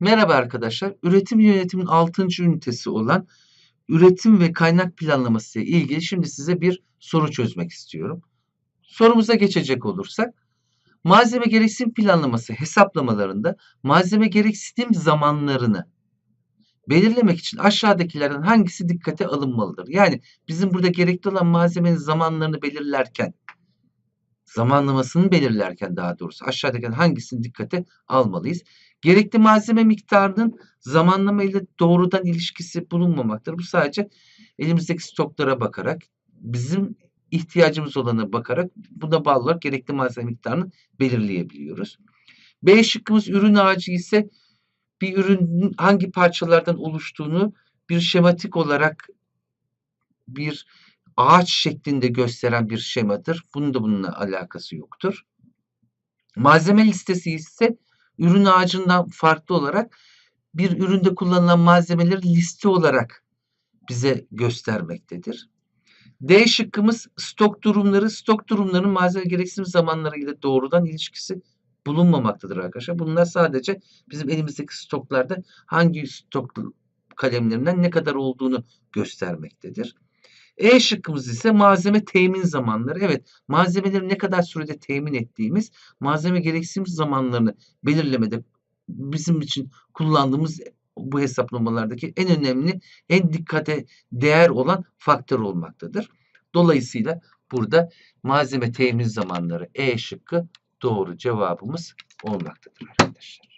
Merhaba arkadaşlar. Üretim yönetimin 6. ünitesi olan üretim ve kaynak planlaması ile ilgili şimdi size bir soru çözmek istiyorum. Sorumuza geçecek olursak, malzeme gereksinim planlaması hesaplamalarında malzeme gereksinim zamanlarını belirlemek için aşağıdakilerden hangisi dikkate alınmalıdır? Yani bizim burada gerekli olan malzemenin zamanlarını belirlerken, zamanlamasını belirlerken daha doğrusu aşağıdakilerden hangisini dikkate almalıyız? Gerekli malzeme miktarının zamanlama ile doğrudan ilişkisi bulunmamaktadır. Bu sadece elimizdeki stoklara bakarak, bizim ihtiyacımız olana bakarak buna bağlı olarak gerekli malzeme miktarını belirleyebiliyoruz. B şıkkımız ürün ağacı ise bir ürünün hangi parçalardan oluştuğunu bir şematik olarak bir ağaç şeklinde gösteren bir şemadır. Bunun da bununla alakası yoktur. Malzeme listesi ise ürün ağacından farklı olarak bir üründe kullanılan malzemeleri liste olarak bize göstermektedir. D şıkkımız stok durumları. Stok durumlarının malzeme gereksinim zamanları ile doğrudan ilişkisi bulunmamaktadır arkadaşlar. Bunlar sadece bizim elimizdeki stoklarda hangi stok kalemlerinden ne kadar olduğunu göstermektedir. E şıkkımız ise malzeme temin zamanları. Evet malzemeleri ne kadar sürede temin ettiğimiz malzeme gereksinim zamanlarını belirlemede bizim için kullandığımız bu hesaplamalardaki en önemli, en dikkate değer olan faktör olmaktadır. Dolayısıyla burada malzeme temin zamanları E şıkkı doğru cevabımız olmaktadır arkadaşlar.